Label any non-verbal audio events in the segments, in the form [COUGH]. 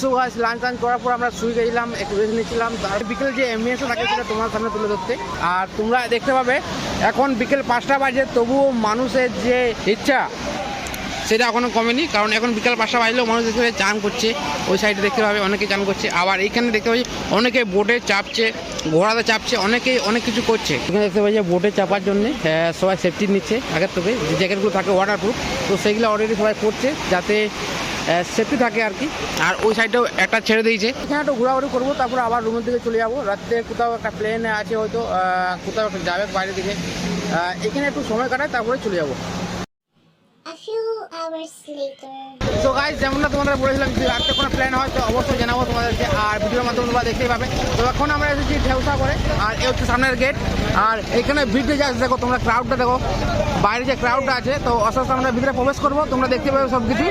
So গাছ lunch টাঞ্চ করার পর আমরা শুয়ে গেছিলাম, একটু রেস্ট নিয়েছিলাম তার বিকেল যে এমবিএসও থাকে সেটা তোমার সামনে তুলে ধরতে। আর তোমরা দেখতে পাবে, এখন বিকেল পাঁচটা বাজে, তবুও মানুষের যে ইচ্ছা, সেটা এখনও কমেনি। কারণ এখন বিকাল পাঁচটা বাজলেও মানুষ দেখতে পাবে চান করছে। ওই সাইডে দেখতে পাবে অনেকে চান করছে। আবার এইখানে দেখতে পাচ্ছি অনেকে বোটে চাপছে, ঘোড়াতে চাপছে, অনেকেই অনেক কিছু করছে। এখানে দেখতে পাচ্ছি বোটে চাপার জন্য সবাই সেফটি নিচ্ছে আগের থেকে। যে জ্যাকেটগুলো থাকে ওয়াটারপ্রুফ তো সেইগুলো অলরেডি সবাই করছে যাতে সেফটি থাকে আর কি। আর ওই সাইডেও একটা ছেড়ে দিয়েছে। এখানে একটু ঘোরাঘুরি করব তারপর আবার রুমের দিকে চলে যাব। রাত্রে কোথাও একটা প্লেন আছে হয়তো কোথাও একটা যাবে বাইরের দিকে। এখানে একটু সময় কাটায় তারপরে চলে যাব. তো গাইজ যেমনটা তোমাদের বলেছিলাম যদি রাত্রে কোনো প্ল্যান হয় তো অবশ্যই জানাব তোমাদেরকে। আর ভিডিওর মাধ্যমে তোমরা দেখতেই পাবে। তো এখন আমরা এসেছি ঢেউসা করে আর এই হচ্ছে সামনের গেট আর এখানে ভিড়ে যাচ্ছে দেখো তোমরা ক্রাউডটা দেখো। বাইরে যে ক্রাউডটা আছে তো আস্তে আস্তে আমরা ভিতরে প্রবেশ করব তোমরা দেখতে পাবে সব কিছু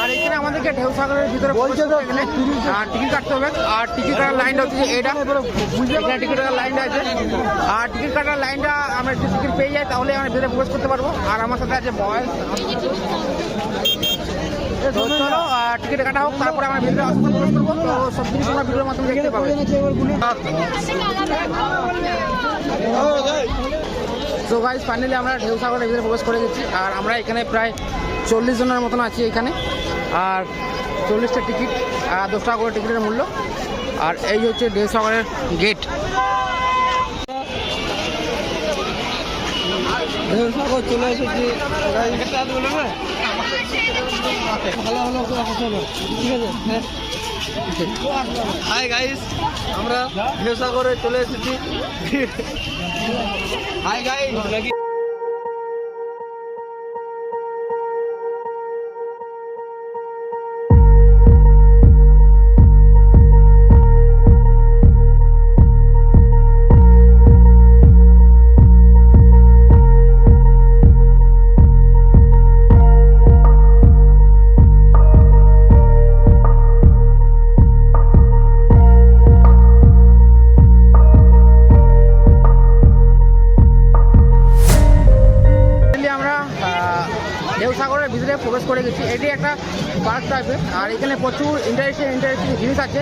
আর এখানে আমাদেরকে ঢেউসাগরের ভিতরে বলছে তো এখানে আর টিকিট কাটতে হবে। আর টিকিট কাটার লাইনটা হচ্ছে এটা। এখানে টিকিট কাটার লাইনটা আছে। আর টিকিট কাটার লাইনটা আমরা যদি টিকিট পেয়ে যাই তাহলে আমরা ভিতরে প্রবেশ করতে পারব। আর আমার সাথে আছে বয়স চলো। টিকিট কাটা হোক তারপরে আমরা ভিতরে আসতে প্রবেশ করব। তো সব কিছু তোমরা ভিডিওর মাধ্যমে দেখতে পাবে। তো গাইজ ফাইনালি আমরা ঢেউসাগরের ভিতরে প্রবেশ করে গেছি। আর আমরা এখানে প্রায় চল্লিশ জনের মতন আছি এখানে। আর চল্লিশটা টিকিট, আর দশ টাকা করে টিকিটের মূল্য। আর এই হচ্ছে ঢেউসাগরের গেট। ঢেউসাগর চলে এসেছি। গাইস আমরা চলে এসেছি। হাই গাইস গেছি এটি একটা পার্ক টাইপের আর এখানে প্রচুর ইন্টারেস্টিং ইন্টারেস্টিং জিনিস আছে।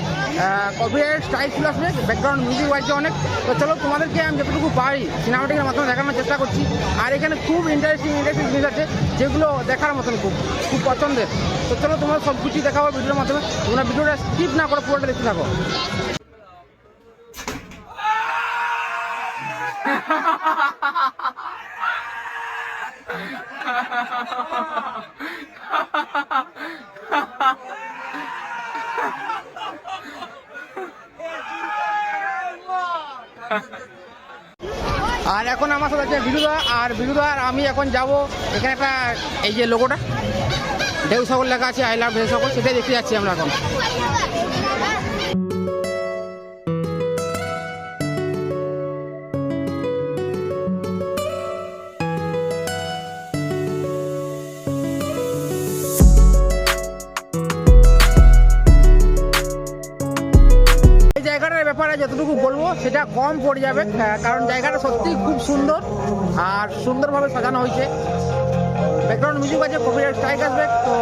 কপিরাইট স্টাইল ছিল আসবে ব্যাকগ্রাউন্ড মিউজিক বাজছে অনেক। তো চলো তোমাদেরকে আমি যতটুকু পারি সিনেমাটিকের মাধ্যমে দেখানোর চেষ্টা করছি। আর এখানে খুব ইন্টারেস্টিং ইন্টারেস্টিং জিনিস আছে, যেগুলো দেখার মতন খুব খুব পছন্দের। তো চলো তোমরা সব কিছু দেখাবো ভিডিওর মাধ্যমে। তোমরা ভিডিওটা স্কিপ না করে পুরোটা দেখতে থাকো। [LAUGHS] আর এখন আমার সাথে আছে বিরুদা আর বিরুদা আর আমি এখন যাব এখানে একটা, এই যে লোগোটা ঢেউ সাগর লেখা আছে আই লাভ ঢেউ সাগর, সেটাই দেখতে যাচ্ছি আমরা এখন। যতটুকু বলব, সেটা কম পড়ে যাবে কারণ জায়গাটা সত্যিই খুব সুন্দর আর সুন্দরভাবে সাজানো হয়েছে। ব্যাকগ্রাউন্ড মিউজিক আছে কপিরাইট স্ট্রাইক আসবে, তো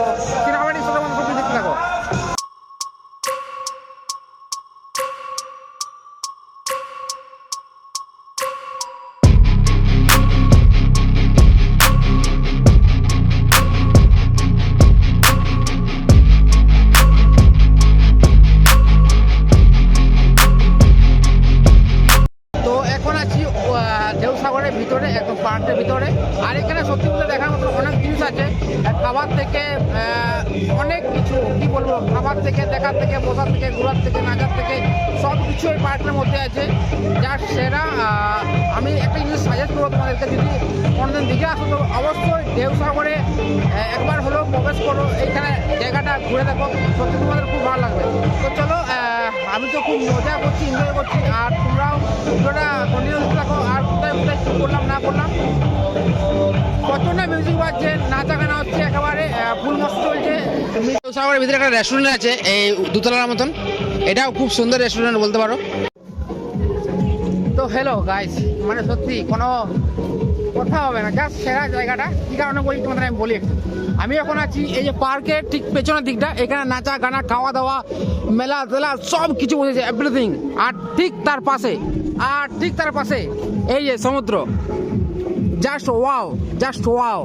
ঘোরার থেকে নাচার থেকে সব কিছু ওই পার্কের মধ্যে আছে। যার সেরা আমি একটা জিনিস সাজেস্ট করব তোমাদেরকে যদি কোনোদিন দিকে আসো তো অবশ্যই ঢেউসাগরে আহ, একবার হলেও প্রবেশ করো। এইখানে জায়গাটা ঘুরে দেখো। সত্যি তোমাদের খুব ভালো লাগবে। তো চলো আমি তো খুব মজা করছি এনজয় করছি আর তোমরাও ভিডিওটা কন্টিনিউ দেখো আর কোথায় কোথায় কী করলাম না করলাম। না মিউজিক বাজছে নাচা গানা হচ্ছে একেবারে ফুল মস্ত চলছে। সাগরের ভিতরে একটা রেস্টুরেন্ট আছে এই দুতলার মতন। এটাও খুব সুন্দর রেস্টুরেন্ট বলতে পারো। তো হ্যালো গাইস মানে সত্যি কোনো কথা হবে না জাস্ট সেরা জায়গাটা। কি কারণে বলি তোমাদের আমি বলি আমি এখন আছি এই যে পার্কের ঠিক পেছনের দিকটা, এখানে নাচা, গানা, খাওয়া দাওয়া, মেলা তেলা সব কিছু বসেছে এভরিথিং আর ঠিক তার পাশে, আর ঠিক তার পাশে এই যে সমুদ্র। জাস্ট ওয়াও জাস্ট ওয়াও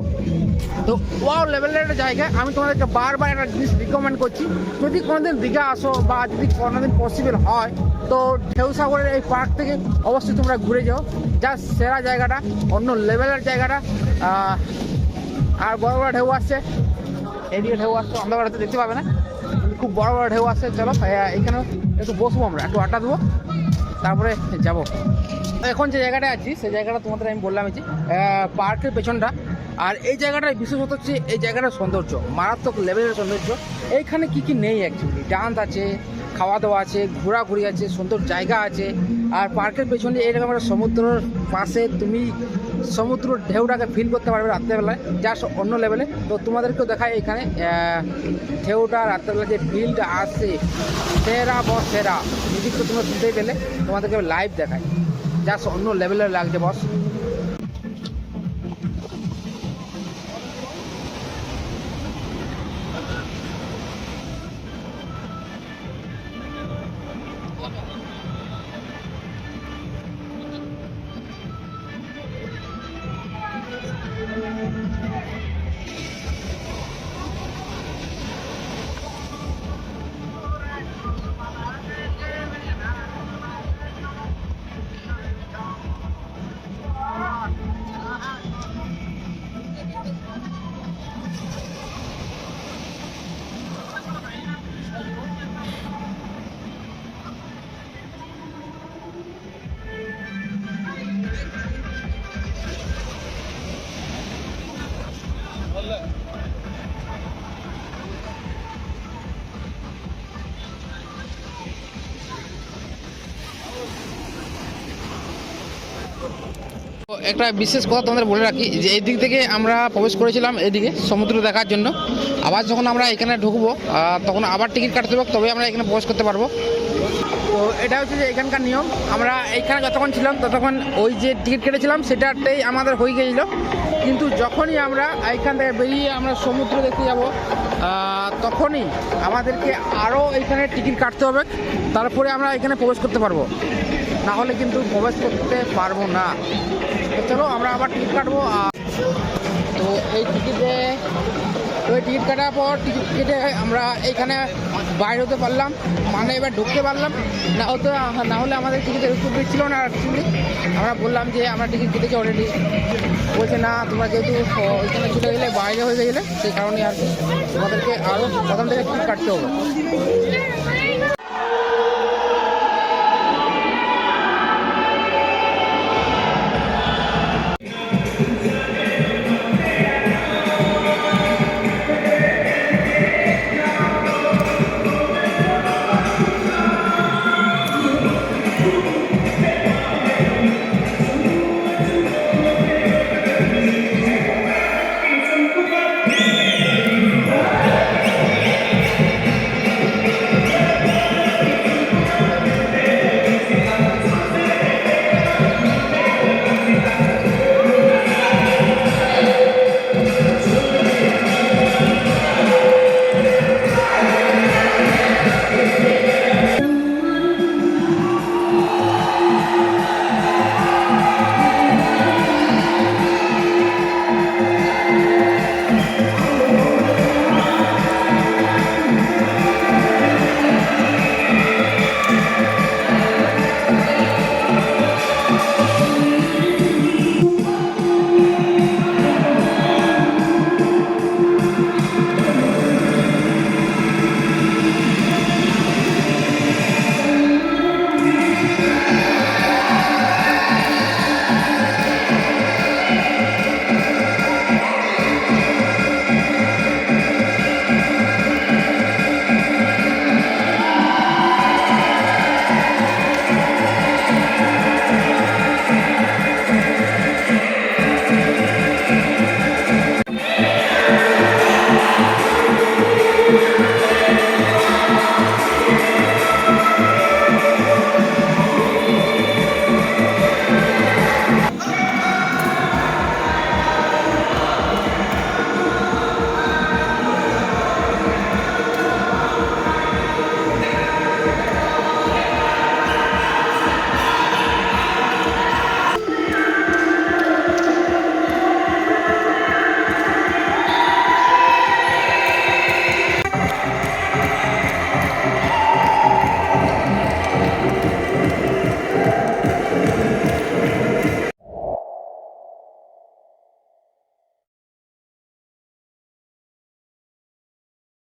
তো ওয়াও লেভেলের একটা জায়গা আমি তোমাদেরকে বারবার একটা জিনিস রিকমেন্ড করছি। যদি কোনোদিন দীঘা আসো বা যদি কোনোদিন পসিবল হয়, তো ঢেউসাগরের এই পার্ক থেকে অবশ্যই তোমরা ঘুরে যাও। যা সেরা জায়গাটা, অন্য লেভেলের জায়গাটা আর বড় বড় ঢেউ আসছে। এদিকে ঢেউ আসছে অন্ধকারে তো দেখতে পাবে না। খুব বড় বড় ঢেউ আসছে, চলো এখানে একটু বসবো আমরা, একটু আড্ডা দেবো, তারপরে যাব। এখন যে জায়গাটা আছি সেই জায়গাটা তোমাদের আমি বললাম যে পার্কের পেছনটা আর এই জায়গাটার বিশেষত হচ্ছে এই জায়গাটার সৌন্দর্য, মারাত্মক লেভেলের সৌন্দর্য। এইখানে কি কি নেই অ্যাকচুয়ালি ডান্স আছে খাওয়া দাওয়া আছে, ঘোরাঘুরি আছে, সুন্দর জায়গা আছে, আর পার্কের পেছনে এরকম একটা সমুদ্রের পাশে তুমি সমুদ্র ঢেউটাকে ফিল করতে পারবে রাত্রেবেলায় যা অন্য লেভেলে তো তোমাদেরকেও দেখায় এখানে ঢেউটা রাত্রেবেলা যে ফিলটা আসছে, সেরা বস সেরা। মিউজিক তো তোমরা শুনতেই পেলে, তোমাদেরকে লাইভ দেখায় যা অন্য লেভেলের লাগছে বস একটা বিশেষ কথা তোমাদের বলে রাখি যে এই দিক থেকে আমরা প্রবেশ করেছিলাম এদিকে সমুদ্র দেখার জন্য। আবার যখন আমরা এখানে ঢুকবো তখন আবার টিকিট কাটতে হবে তবে আমরা এখানে প্রবেশ করতে পারব। তো এটা হচ্ছে যে এখানকার নিয়ম। আমরা এইখানে যতক্ষণ ছিলাম, ততক্ষণ ওই যে টিকিট কেটেছিলাম, সেটাতেই আমাদের হয়ে গিয়েছিল কিন্তু যখনই আমরা এইখান থেকে বেরিয়ে আমরা সমুদ্র দেখতে যাব তখনই আমাদেরকে আরও এইখানে টিকিট কাটতে হবে। তারপরে আমরা এখানে প্রবেশ করতে পারব। না হলে কিন্তু প্রবেশ করতে পারব না। চলো আমরা আবার টিকিট কাটবো তো এই টিকিটে তো টিকিট কাটার পর টিকিট কেটে আমরা এইখানে বাইরে হতে পারলাম। মানে এবার ঢুকতে পারলাম। না হতো, না হলে আমাদের টিকিটের উত্তর ছিল না অ্যাকচুয়ালি আমরা বললাম যে আমরা টিকিট কেটেছি অলরেডি বলছে, না, তোমরা যেহেতু ওইখানে চলে গেলে, বাইরে হয়ে গেলে, সেই কারণে আর কি। তোমাদেরকে আরও প্রথম থেকে টিকিট কাটতে হবে।